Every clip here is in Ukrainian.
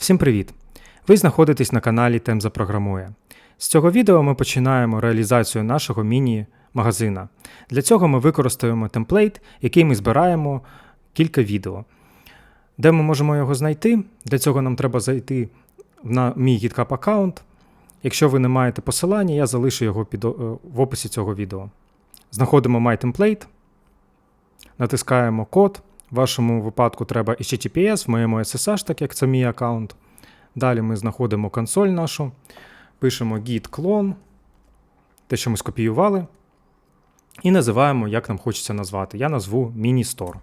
Всім привіт! Ви знаходитесь на каналі Тем запрограмує. З цього відео ми починаємо реалізацію нашого міні-магазина. Для цього ми використаємо темплейт, який ми збираємо кілька відео. Де ми можемо його знайти? Для цього нам треба зайти на мій GitHub аккаунт. Якщо ви не маєте посилання, я залишу його під, в описі цього відео. Знаходимо MyTemplate, натискаємо код. В вашому випадку треба HTTPS, в моєму SSH, так як це мій аккаунт. Далі ми знаходимо консоль нашу, пишемо git clone, те, що ми скопіювали, і називаємо, як нам хочеться назвати. Я назву Mini-Store.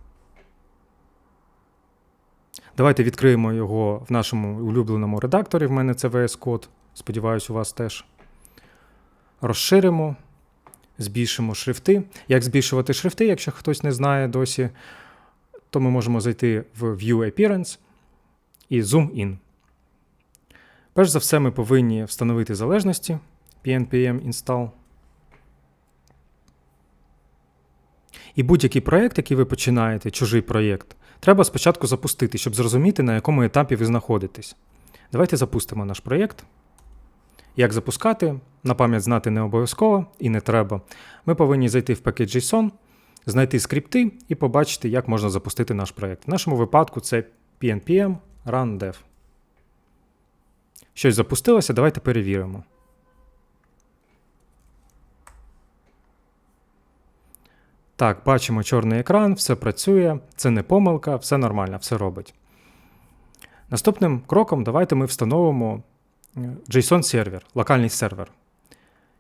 Давайте відкриємо його в нашому улюбленому редакторі. В мене це VS Code. Сподіваюсь, у вас теж. Розширимо, збільшимо шрифти. Як збільшувати шрифти, якщо хтось не знає досі, то ми можемо зайти в View Appearance і Zoom In. Перш за все, ми повинні встановити залежності PNPM install. І будь-який проєкт, який ви починаєте, чужий проєкт, треба спочатку запустити, щоб зрозуміти, на якому етапі ви знаходитесь. Давайте запустимо наш проєкт. Як запускати, на пам'ять знати не обов'язково і не треба. Ми повинні зайти в пакет JSON, знайти скрипти і побачити, як можна запустити наш проєкт. В нашому випадку це PNPM Run Dev. Щось запустилося, давайте перевіримо. Так, бачимо чорний екран, все працює, це не помилка, все нормально, все робить. Наступним кроком давайте ми встановимо е, JSON-сервер, локальний сервер.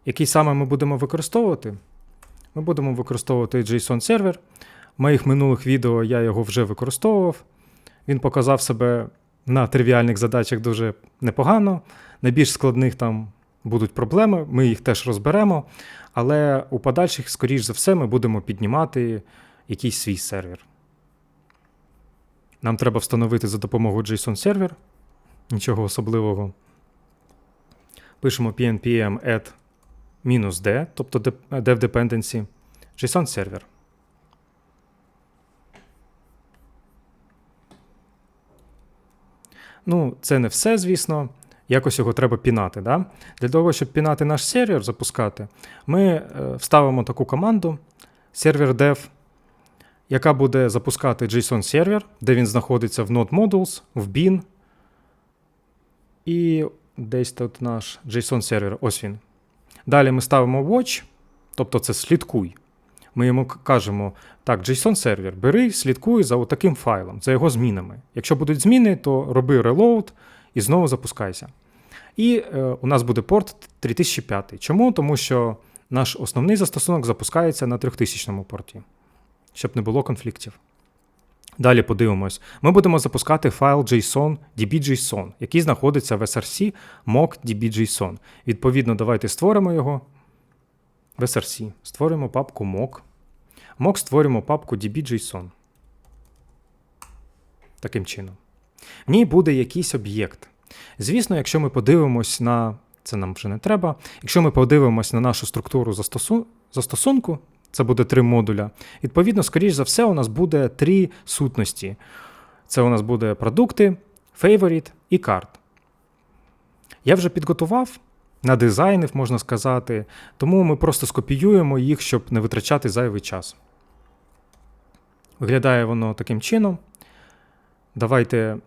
Який саме ми будемо використовувати? Ми будемо використовувати JSON-сервер. В моїх минулих відео я його вже використовував. Він показав себе на тривіальних задачах дуже непогано. На більш складних там будуть проблеми, ми їх теж розберемо. Але у подальших, скоріш за все, ми будемо піднімати якийсь свій сервер. Нам треба встановити за допомогою JSON-сервер. Нічого особливого. Пишемо pnpm add -d, тобто dev dependency, JSON-сервер. Ну, це не все, звісно. Якось його треба пінати. Да? Для того, щоб пінати наш сервер, запускати, ми е, вставимо таку команду server dev, яка буде запускати JSON-сервер, де він знаходиться в Node Modules, в bin. І десь тут наш JSON-сервер, ось він. Далі ми ставимо watch, тобто це слідкуй. Ми йому кажемо: так, JSON-сервер, бери, слідкуй за таким файлом, за його змінами. Якщо будуть зміни, то роби reload і знову запускайся. І е, у нас буде порт 3005. Чому? Тому що наш основний застосунок запускається на 3000 порті, щоб не було конфліктів. Далі подивимось. Ми будемо запускати файл JSON db.json, який знаходиться в SRC mock db.json. Відповідно, давайте створимо його в SRC. Створимо папку mock. Mock створимо папку db.json. Таким чином. В ній буде якийсь об'єкт. Звісно, якщо ми подивимось на це нам вже не треба. Якщо ми подивимось на нашу структуру застосу... застосунку, це буде три модуля. Відповідно, скоріш за все, у нас буде три сутності. Це у нас буде продукти, favorite і карт. Я вже підготував, надизайнив, можна сказати, тому ми просто скопіюємо їх, щоб не витрачати зайвий час. Виглядає воно таким чином. Давайте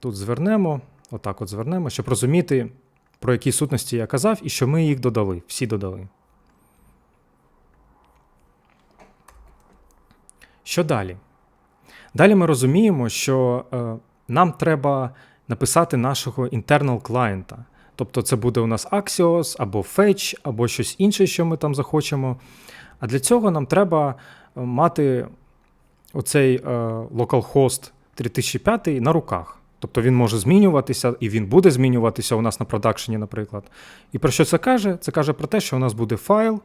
тут звернемо, отак от звернемо, щоб розуміти, про які сутності я казав, і що ми їх додали, всі додали. Що далі? Далі ми розуміємо, що е, нам треба написати нашого internal клієнта. Тобто це буде у нас Axios або Fetch, або щось інше, що ми там захочемо. А для цього нам треба е, мати оцей е, localhost 3005 на руках. Тобто він може змінюватися, і він буде змінюватися у нас на продакшені, наприклад. І про що це каже? Це каже про те, що у нас буде файл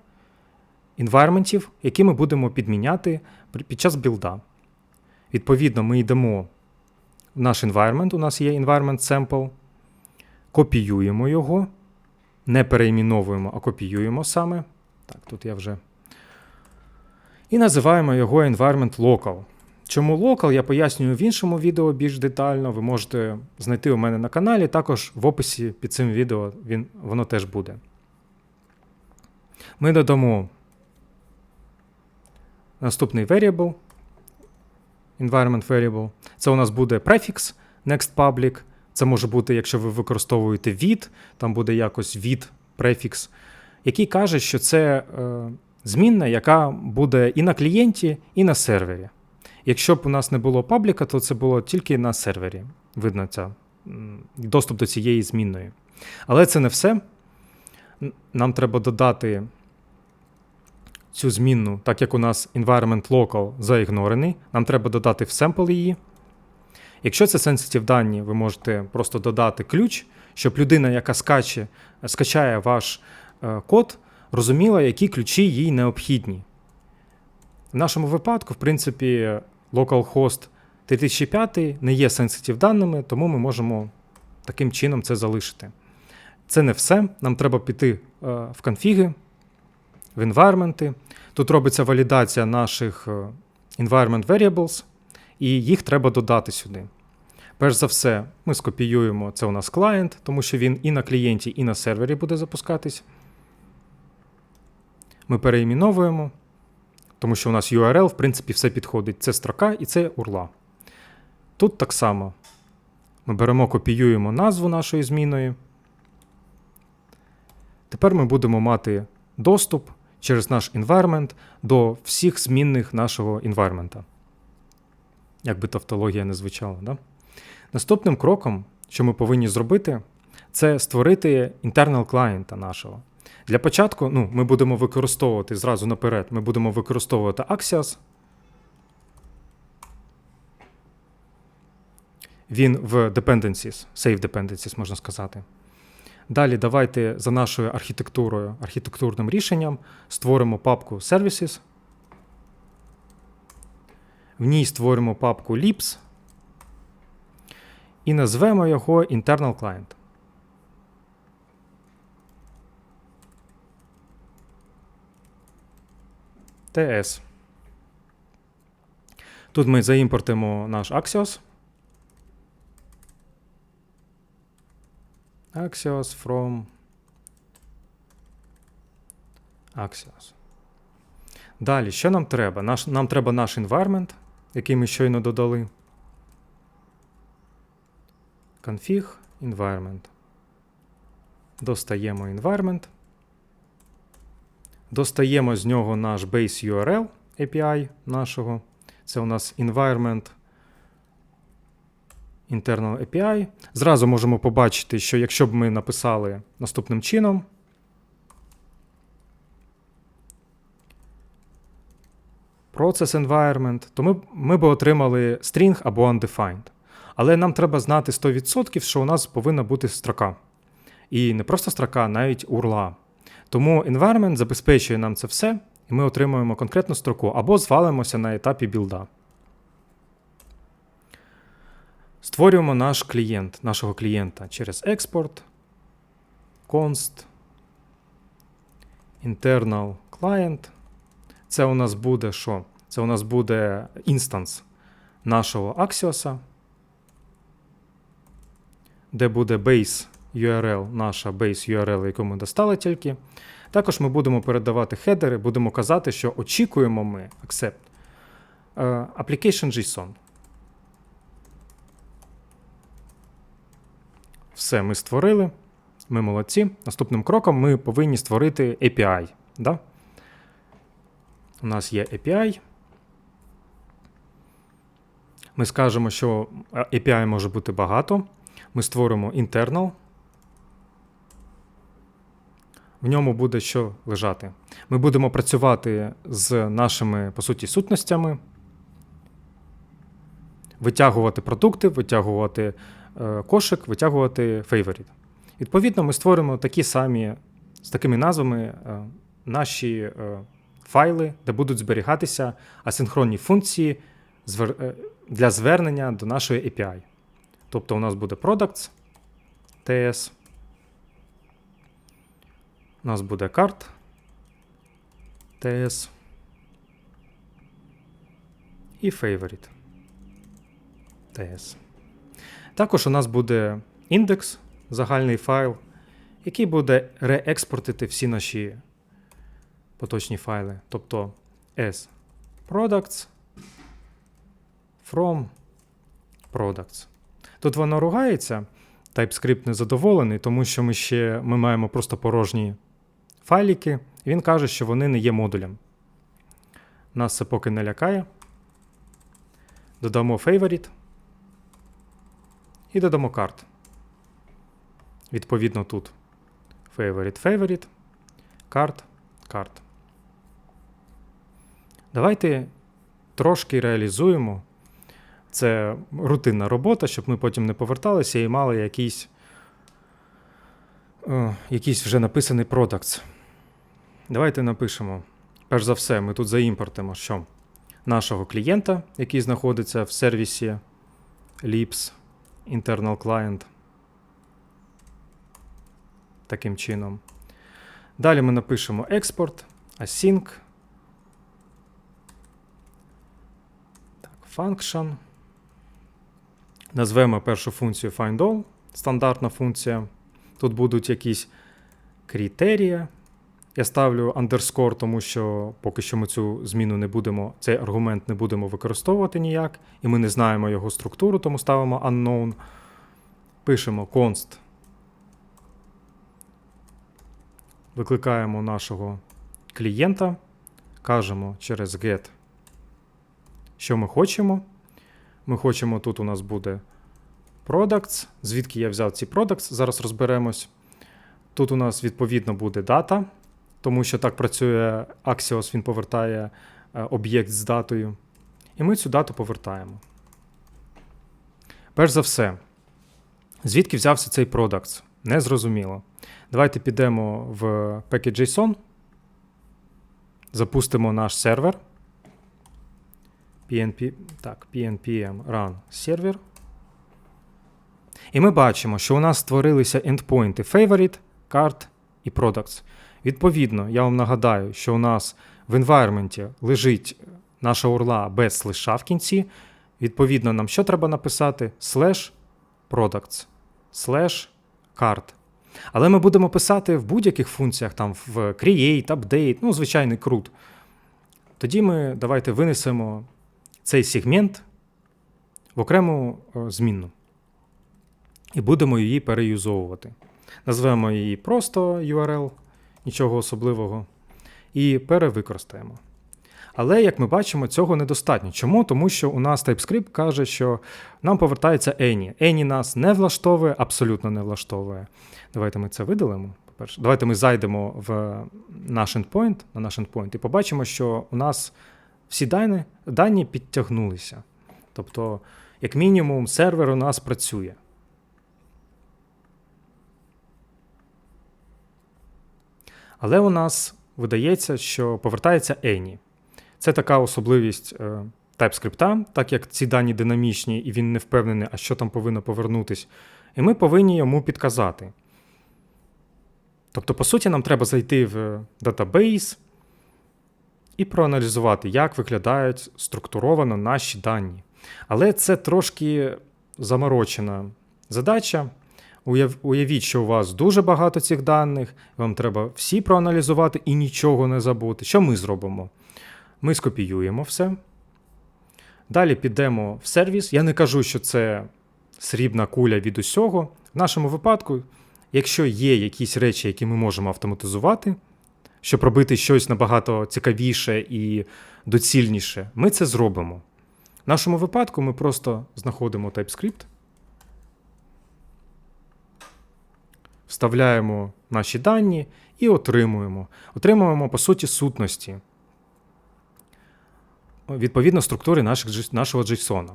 інвайрментів, які ми будемо підміняти під час білда. Відповідно, ми йдемо в наш environment, у нас є environment sample, копіюємо його, не переіменовуємо, а копіюємо саме. Так, тут я вже. І називаємо його environment local. Чому локал, я пояснюю в іншому відео більш детально. Ви можете знайти у мене на каналі, також в описі під цим відео він, воно теж буде. Ми додамо наступний variable, environment variable. Це у нас буде префікс next public. Це може бути, якщо ви використовуєте від, там буде якось від префікс, який каже, що це е, змінна, яка буде і на клієнті, і на сервері. Якщо б у нас не було пабліка, то це було тільки на сервері. Видно ця, доступ до цієї змінної. Але це не все. Нам треба додати цю змінну, так як у нас environment local заігнорений, нам треба додати в семпл її. Якщо це sensitive дані, ви можете просто додати ключ, щоб людина, яка скаче, скачає ваш е, код, розуміла, які ключі їй необхідні. В нашому випадку, в принципі, localhost 3005 не є sensitive даними, тому ми можемо таким чином це залишити. Це не все. Нам треба піти е, в конфіги, в environment. Тут робиться валідація наших е, environment variables, і їх треба додати сюди. Перш за все, ми скопіюємо це у нас клієнт, тому що він і на клієнті, і на сервері буде запускатись. Ми переіменовуємо, тому що у нас URL, в принципі, все підходить. Це строка і це URL. Тут так само. Ми беремо, копіюємо назву нашої зміної. Тепер ми будемо мати доступ через наш environment до всіх змінних нашого environment. Як би тавтологія не звучала. Да? Наступним кроком, що ми повинні зробити, це створити інтернал клієнта нашого. Для початку ну, ми будемо використовувати зразу наперед, ми будемо використовувати Axios. Він в dependencies, save dependencies, можна сказати. Далі давайте за нашою архітектурою, архітектурним рішенням створимо папку Services. В ній створимо папку Lips і назвемо його Internal Client. TS. Тут ми заімпортимо наш Axios. Axios from Axios. Далі, що нам треба? Наш, Нам треба наш environment, який ми щойно додали. Config environment. Достаємо environment. Достаємо з нього наш base URL API нашого. Це у нас environment internal API. Зразу можемо побачити, що якщо б ми написали наступним чином. Process environment, то ми ми б отримали string або undefined. Але нам треба знати 100%, що у нас повинна бути строка. І не просто строка, навіть URL. Тому environment забезпечує нам це все, і ми отримуємо конкретну строку або звалимося на етапі білда. Створюємо наш клієнт, нашого клієнта через експорт, const, internal client. Це у нас буде що? Це у нас буде інстанс нашого Axios, де буде base URL, наша base URL, яку ми достали тільки. Також ми будемо передавати хедери, будемо казати, що очікуємо ми accept uh, application JSON. Все, ми створили. Ми молодці. Наступним кроком ми повинні створити API. Да? У нас є API. Ми скажемо, що API може бути багато. Ми створимо internal. В ньому буде що лежати. Ми будемо працювати з нашими, по суті, сутностями, витягувати продукти, витягувати е, кошик, витягувати favorite. Відповідно, ми створимо такі самі з такими назвами е, наші е, файли, де будуть зберігатися асинхронні функції е, для звернення до нашої API. Тобто у нас буде products, TS. У нас буде карт TS і favorite. TS. Також у нас буде індекс, загальний файл, який буде реекспортити всі наші поточні файли. Тобто S products from products. Тут воно ругається. TypeScript незадоволений, тому що ми ще ми маємо просто порожні файлики, і він каже, що вони не є модулем. Нас це поки не лякає. Додамо favorite і додамо карт. Відповідно, тут favorite, favorite, карт, карт. Давайте трошки реалізуємо. Це рутинна робота, щоб ми потім не поверталися і мали якийсь, е, якийсь вже написаний продакт. Давайте напишемо. Перш за все, ми тут заімпортимо що? Нашого клієнта, який знаходиться в сервісі Lips Internal Client. Таким чином. Далі ми напишемо експорт, async. Так, function. Назвемо першу функцію findAll, стандартна функція. Тут будуть якісь критерії. Я ставлю underscore, тому що поки що ми цю зміну не будемо, цей аргумент не будемо використовувати ніяк, і ми не знаємо його структуру, тому ставимо unknown. Пишемо const. Викликаємо нашого клієнта, кажемо через get, що ми хочемо. Ми хочемо, тут у нас буде products. Звідки я взяв ці products, зараз розберемось. Тут у нас відповідно буде дата, тому що так працює Axios, він повертає е, об'єкт з датою. І ми цю дату повертаємо. Перш за все, звідки взявся цей products? Незрозуміло. Давайте підемо в package.json, запустимо наш сервер. PNP, так, PNPM run сервер. І ми бачимо, що у нас створилися ендпойнти favorite, card і products. Відповідно, я вам нагадаю, що у нас в environment лежить наша урла без слеша в кінці. Відповідно, нам що треба написати? Slash products, slash card. Але ми будемо писати в будь-яких функціях, там в create, update, ну, звичайний крут. Тоді ми давайте винесемо цей сегмент в окрему е, змінну. І будемо її переюзовувати. Назвемо її просто URL, нічого особливого, і перевикористаємо. Але, як ми бачимо, цього недостатньо. Чому? Тому що у нас TypeScript каже, що нам повертається Any. Any нас не влаштовує, абсолютно не влаштовує. Давайте ми це видалимо. По-перше, давайте ми зайдемо в наш endpoint, на наш endpoint і побачимо, що у нас всі дані, дані підтягнулися. Тобто, як мінімум, сервер у нас працює. Але у нас видається, що повертається Any. Це така особливість е, TypeScript, так як ці дані динамічні і він не впевнений, а що там повинно повернутись. І ми повинні йому підказати. Тобто, по суті, нам треба зайти в датабейс і проаналізувати, як виглядають структуровано наші дані. Але це трошки заморочена задача. Уявіть, що у вас дуже багато цих даних, вам треба всі проаналізувати і нічого не забути. Що ми зробимо? Ми скопіюємо все. Далі підемо в сервіс. Я не кажу, що це срібна куля від усього. В нашому випадку, якщо є якісь речі, які ми можемо автоматизувати, щоб робити щось набагато цікавіше і доцільніше, ми це зробимо. В нашому випадку ми просто знаходимо TypeScript, вставляємо наші дані і отримуємо. Отримуємо, по суті, сутності. Відповідно структури наших, нашого JSON.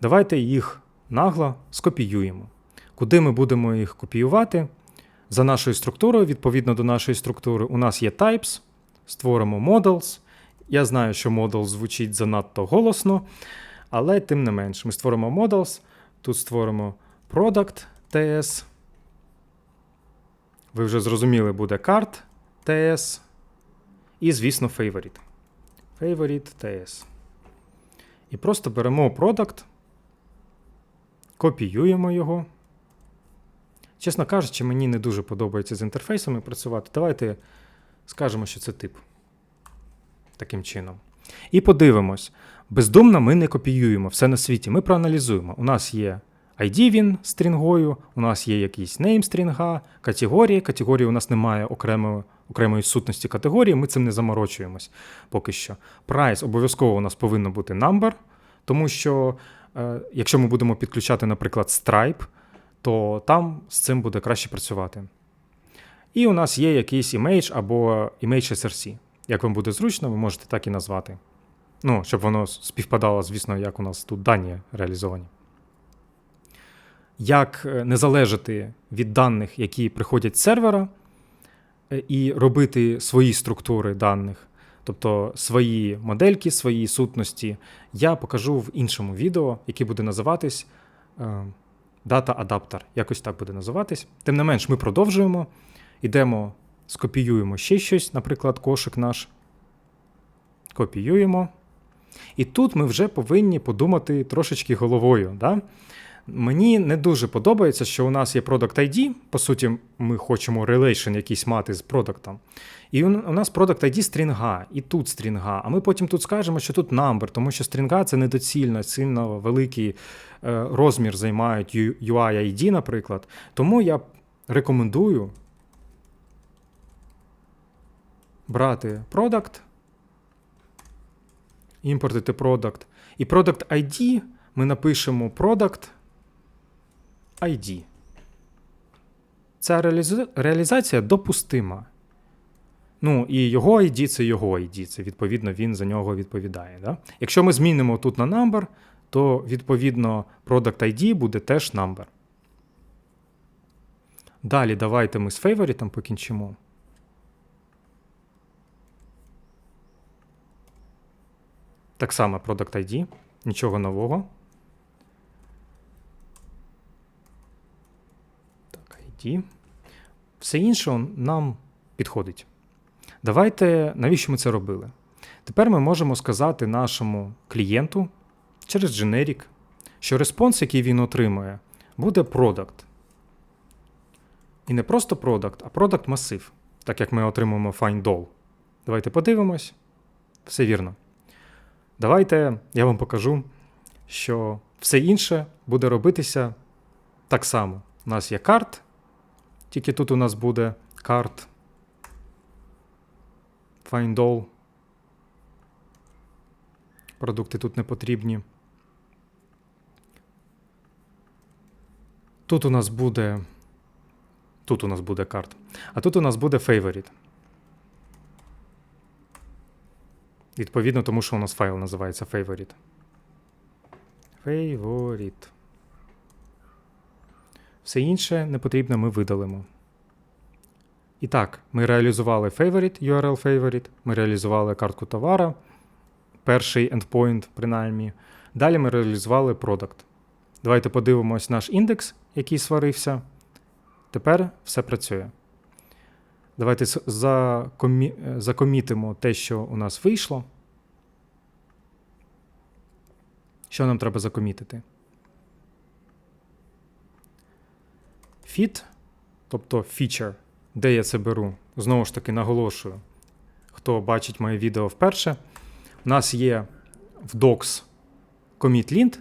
Давайте їх нагло скопіюємо. Куди ми будемо їх копіювати? За нашою структурою, відповідно до нашої структури, у нас є types, створимо models. Я знаю, що model звучить занадто голосно, але тим не менш, ми створимо models, тут створимо product TS. Ви вже зрозуміли, буде card TS. І, звісно, favorite. Favorite TS. І просто беремо product Копіюємо його. Чесно кажучи, мені не дуже подобається з інтерфейсами працювати. Давайте скажемо, що це тип. Таким чином. І подивимось. Бездумно ми не копіюємо все на світі. Ми проаналізуємо. У нас є ID він стрінгою, у нас є якийсь name стрінга, категорії. Категорії у нас немає окремої, окремої сутності категорії, ми цим не заморочуємось поки що. Price обов'язково у нас повинно бути number, тому що е, якщо ми будемо підключати, наприклад, Stripe, то там з цим буде краще працювати. І у нас є якийсь image або image SRC. Як вам буде зручно, ви можете так і назвати. Ну, щоб воно співпадало, звісно, як у нас тут дані реалізовані. Як е, не залежати від даних, які приходять з сервера, е, і робити свої структури даних, тобто свої модельки, свої сутності, я покажу в іншому відео, яке буде називатись е, Data Adapter. Якось так буде називатись. Тим не менш, ми продовжуємо, йдемо, скопіюємо ще щось, наприклад, кошик наш. Копіюємо. І тут ми вже повинні подумати трошечки головою. Да? Мені не дуже подобається, що у нас є Product ID. По суті, ми хочемо relation якийсь мати з продуктом. І у нас Product ID стрінга, і тут стрінга. А ми потім тут скажемо, що тут number, тому що стрінга це недоцільно, сильно великий е, розмір займають UI ID, наприклад. Тому я рекомендую брати product, імпортити product. І product ID ми напишемо product ID. Ця реаліза- реалізація допустима. Ну, і його ID це його ID, це відповідно він за нього відповідає. Да? Якщо ми змінимо тут на number, то відповідно product ID буде теж number. Далі давайте ми з фейворітом покінчимо. Так само product ID, нічого нового. Так, Все інше нам підходить. Давайте, навіщо ми це робили? Тепер ми можемо сказати нашому клієнту через Generic, що респонс, який він отримує, буде product. І не просто product, а product масив, так як ми отримуємо find_all. Давайте подивимось. Все вірно. Давайте я вам покажу, що все інше буде робитися так само. У нас є карт, тільки тут у нас буде карт. Find all. Продукти тут не потрібні. Тут у нас буде. Тут у нас буде карт. А тут у нас буде favorite. Відповідно, тому що у нас файл називається favorite. Favorite. Все інше не потрібно, ми видалимо. І так, ми реалізували favorite, URL favorite, ми реалізували картку товара, перший endpoint, принаймні. Далі ми реалізували product. Давайте подивимось наш індекс, який сварився. Тепер все працює. Давайте закомі... закомітимо те, що у нас вийшло. Що нам треба закомітити? Fit, тобто feature, де я це беру. Знову ж таки, наголошую, хто бачить моє відео вперше. У нас є в docs commit lint.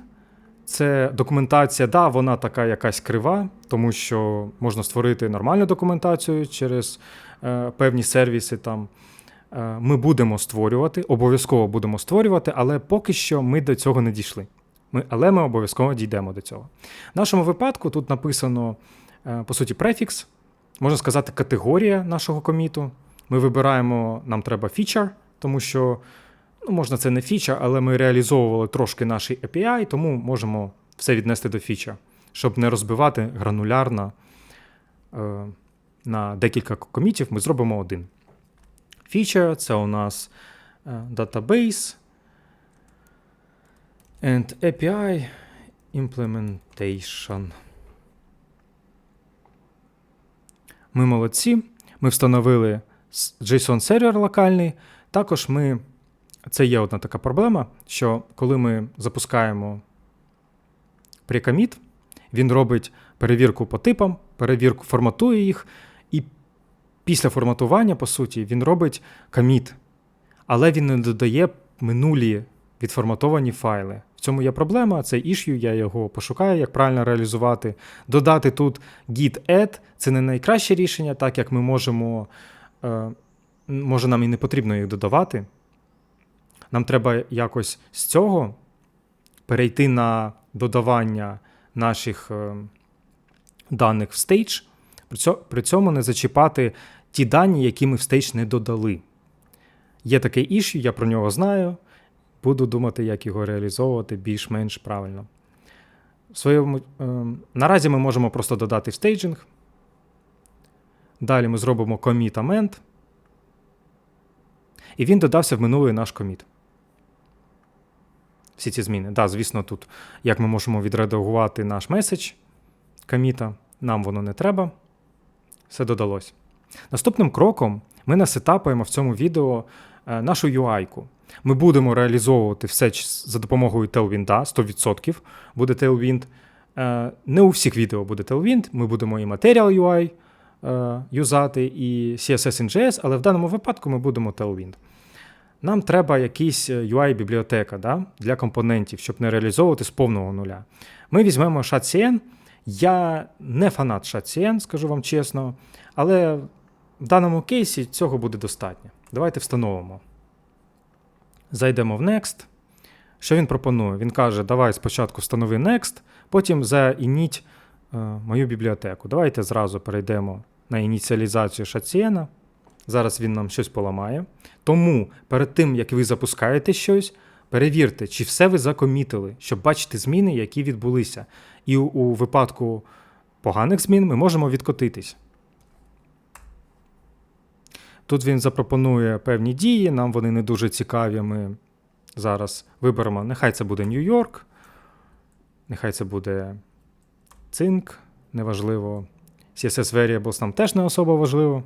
Це документація, да, вона така якась крива, тому що можна створити нормальну документацію через е, певні сервіси. Там. Е, ми будемо створювати, обов'язково будемо створювати, але поки що ми до цього не дійшли. Ми, але ми обов'язково дійдемо до цього. В нашому випадку тут написано, по суті, префікс, можна сказати, категорія нашого коміту. Ми вибираємо, нам треба фічер, тому що ну, можна це не фіча, але ми реалізовували трошки наш API, тому можемо все віднести до фіча, щоб не розбивати гранулярно е, на декілька комітів, ми зробимо один. Feature це у нас е, database and API implementation. Ми молодці. Ми встановили JSON сервер локальний. Також ми. Це є одна така проблема, що коли ми запускаємо прикоміт, Він робить перевірку по типам, перевірку форматує їх, і після форматування, по суті, він робить коміт. Але він не додає минулі відформатовані файли. В цьому є проблема, це issue, я його пошукаю, як правильно реалізувати. Додати тут git add це не найкраще рішення, так як ми можемо, е, може нам і не потрібно їх додавати. Нам треба якось з цього перейти на додавання наших е, даних в стейдж, при цьому не зачіпати ті дані, які ми в стейдж не додали. Є такий ішу, я про нього знаю. Буду думати, як його реалізовувати більш-менш правильно. В своєму, е, Наразі ми можемо просто додати в стейджинг. Далі ми зробимо amend. І він додався в минулий наш коміт. Всі ці зміни. Да, звісно, тут як ми можемо відредагувати наш меседж коміта, нам воно не треба. Все додалось. Наступним кроком ми насетапаємо в цьому відео е, нашу UI-ку. Ми будемо реалізовувати все за допомогою Tailwind 100% буде Tailwind. Е, не у всіх відео буде Tailwind, ми будемо і Material UI е, юзати, і CSS in JS, але в даному випадку ми будемо Tailwind. Нам треба якийсь UI-бібліотека да, для компонентів, щоб не реалізовувати з повного нуля. Ми візьмемо SHA-CN. Я не фанат SHA-CN, скажу вам чесно, але в даному кейсі цього буде достатньо. Давайте встановимо. Зайдемо в Next. Що він пропонує? Він каже, давай спочатку встанови Next, потім заініть е, мою бібліотеку. Давайте зразу перейдемо на ініціалізацію шацієна. Зараз він нам щось поламає. Тому перед тим, як ви запускаєте щось, перевірте, чи все ви закомітили, щоб бачити зміни, які відбулися. І у випадку поганих змін ми можемо відкотитись. Тут він запропонує певні дії, нам вони не дуже цікаві. Ми зараз виберемо, нехай це буде Нью-Йорк, нехай це буде цинк, неважливо. CSS Variables нам теж не особо важливо.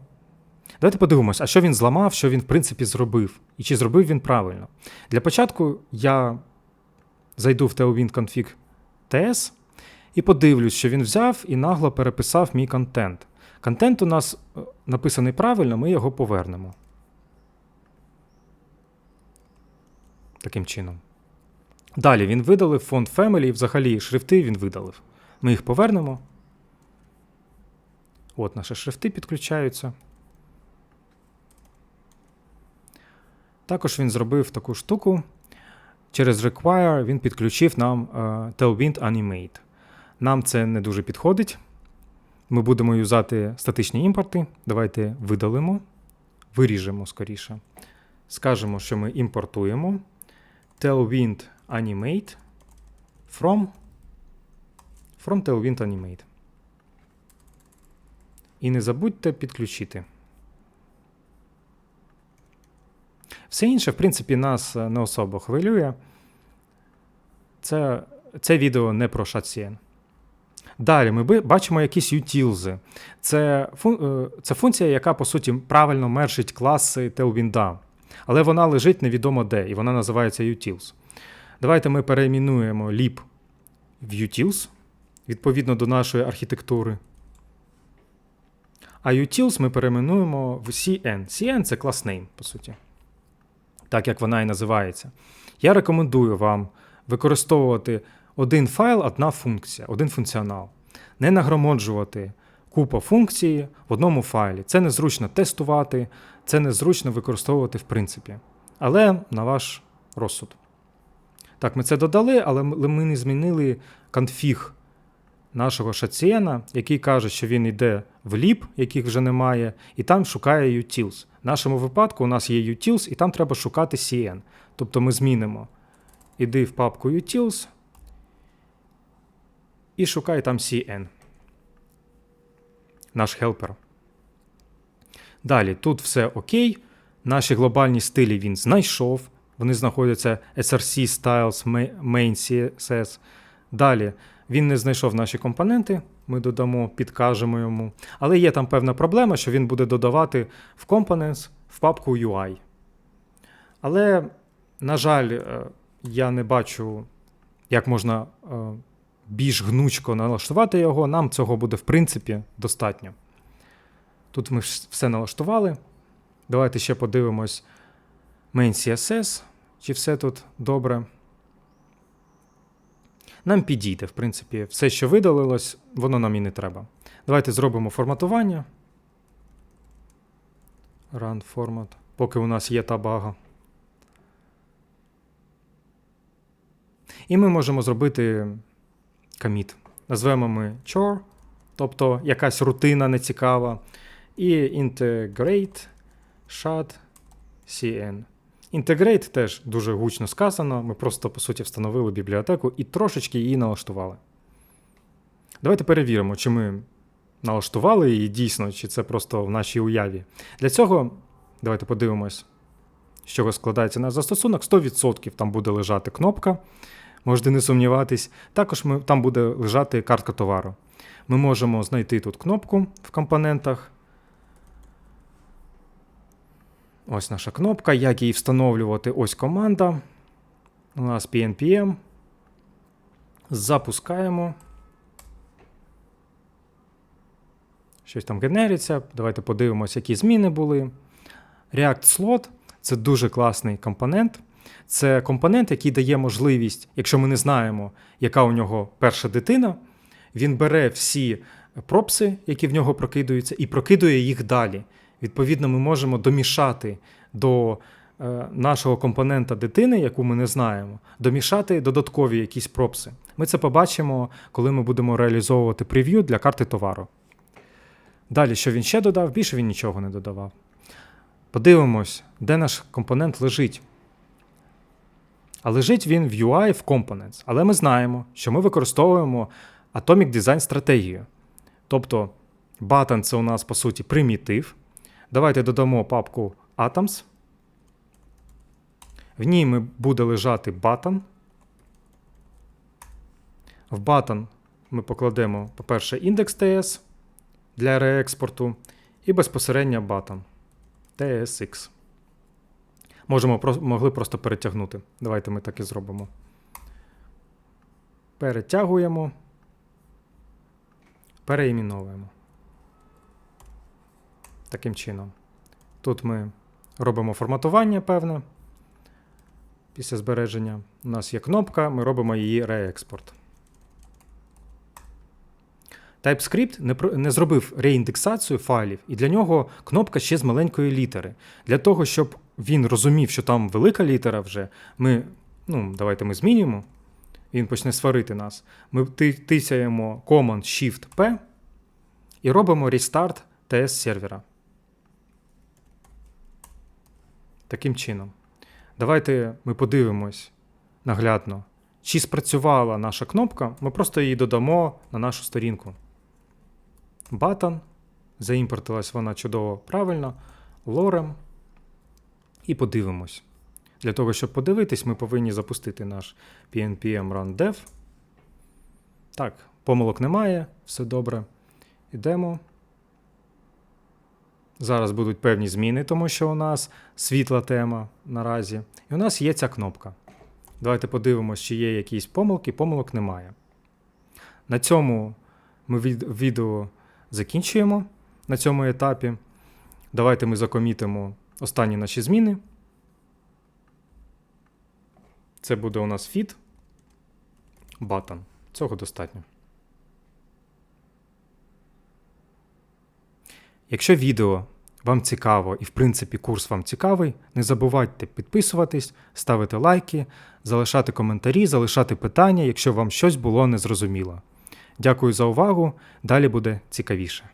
Давайте подивимось, а що він зламав, що він, в принципі, зробив, і чи зробив він правильно. Для початку я зайду в Tailwind Config TS і подивлюсь, що він взяв і нагло переписав мій контент. Контент у нас е, написаний правильно, ми його повернемо. Таким чином. Далі він видалив фонд Family, і взагалі шрифти він видалив. Ми їх повернемо. От наші шрифти підключаються. Також він зробив таку штуку. Через Require він підключив нам uh, Tailwind Animate. Нам це не дуже підходить. Ми будемо юзати статичні імпорти. Давайте видалимо, виріжемо скоріше. Скажемо, що ми імпортуємо Tailwind Animate from from Tailwind Animate. І не забудьте підключити. Все інше, в принципі, нас не особо хвилює. Це це відео не про шацien. Далі ми бачимо якісь utils. Це. Е, це функція, яка, по суті, правильно мержить класи Tailwind. Але вона лежить невідомо де, і вона називається utils. Давайте ми перейменуємо lib в utils, відповідно до нашої архітектури. А utils ми перейменуємо в CN. CN це клас name, по суті. Так як вона і називається. Я рекомендую вам використовувати один файл, одна функція, один функціонал. Не нагромоджувати купу функцій в одному файлі. Це незручно тестувати, це незручно використовувати в принципі. Але на ваш розсуд. Так, ми це додали, але ми не змінили конфіг нашого шацієна, який каже, що він йде в ліп, яких вже немає, і там шукає utils. В нашому випадку у нас є utils, і там треба шукати CN. Тобто ми змінимо. Іди в папку utils, і шукай там CN. Наш хелпер. Далі, тут все окей. Наші глобальні стилі він знайшов. Вони знаходяться SRC Styles Main CSS. Далі він не знайшов наші компоненти. Ми додамо, підкажемо йому. Але є там певна проблема, що він буде додавати в Components в папку UI. Але, на жаль, е, я не бачу, як можна е, більш гнучко налаштувати його, нам цього буде в принципі достатньо. Тут ми все налаштували. Давайте ще подивимось main CSS, чи все тут добре. Нам підійде, в принципі, все, що видалилось, воно нам і не треба. Давайте зробимо форматування. Run format, поки у нас є та бага. І ми можемо зробити коміт. Назвемо ми chore, тобто якась рутина нецікава. І integrate shad cn. Integrate теж дуже гучно сказано. Ми просто, по суті, встановили бібліотеку і трошечки її налаштували. Давайте перевіримо, чи ми налаштували її дійсно, чи це просто в нашій уяві. Для цього давайте подивимось, з чого складається наш застосунок. 100% там буде лежати кнопка. Можете не сумніватись. Також ми, там буде лежати картка товару. Ми можемо знайти тут кнопку в компонентах. Ось наша кнопка. Як її встановлювати? Ось команда. У нас PNPM. Запускаємо. Щось там генериться. Давайте подивимося, які зміни були. React Slot це дуже класний компонент. Це компонент, який дає можливість, якщо ми не знаємо, яка у нього перша дитина, він бере всі пропси, які в нього прокидуються, і прокидує їх далі. Відповідно, ми можемо домішати до е, нашого компонента дитини, яку ми не знаємо, домішати додаткові якісь пропси. Ми це побачимо, коли ми будемо реалізовувати прев'ю для карти товару. Далі, що він ще додав, більше він нічого не додавав. Подивимось, де наш компонент лежить. А лежить він в UI в Components. Але ми знаємо, що ми використовуємо Atomic Design стратегію. Тобто, button це у нас, по суті, примітив. Давайте додамо папку Atoms. В ній буде лежати button. В button ми покладемо, по-перше, індекс для реекспорту і безпосередньо button TSX. Можемо, могли просто перетягнути. Давайте ми так і зробимо. Перетягуємо, переіменовуємо. Таким чином. Тут ми робимо форматування певне. Після збереження у нас є кнопка, ми робимо її реекспорт. TypeScript не не зробив реіндексацію файлів, і для нього кнопка ще з маленької літери. Для того, щоб він розумів, що там велика літера вже, ми, ну, давайте ми змінюємо. Він почне сварити нас. Ми тисяємо Command-Shift-P і робимо Restart TS сервера. Таким чином. Давайте ми подивимось наглядно, чи спрацювала наша кнопка, ми просто її додамо на нашу сторінку. Button. Заімпортилась вона чудово правильно. Лорем. І подивимось. Для того, щоб подивитись, ми повинні запустити наш PNPM Run Dev. Так, помилок немає, все добре. Ідемо. Зараз будуть певні зміни, тому що у нас світла тема наразі. І у нас є ця кнопка. Давайте подивимось, чи є якісь помилки. Помилок немає. На цьому ми відео закінчуємо на цьому етапі. Давайте ми закомітимо останні наші зміни. Це буде у нас feed, button. Цього достатньо. Якщо відео вам цікаво і, в принципі, курс вам цікавий, не забувайте підписуватись, ставити лайки, залишати коментарі, залишати питання, якщо вам щось було незрозуміло. Дякую за увагу. Далі буде цікавіше.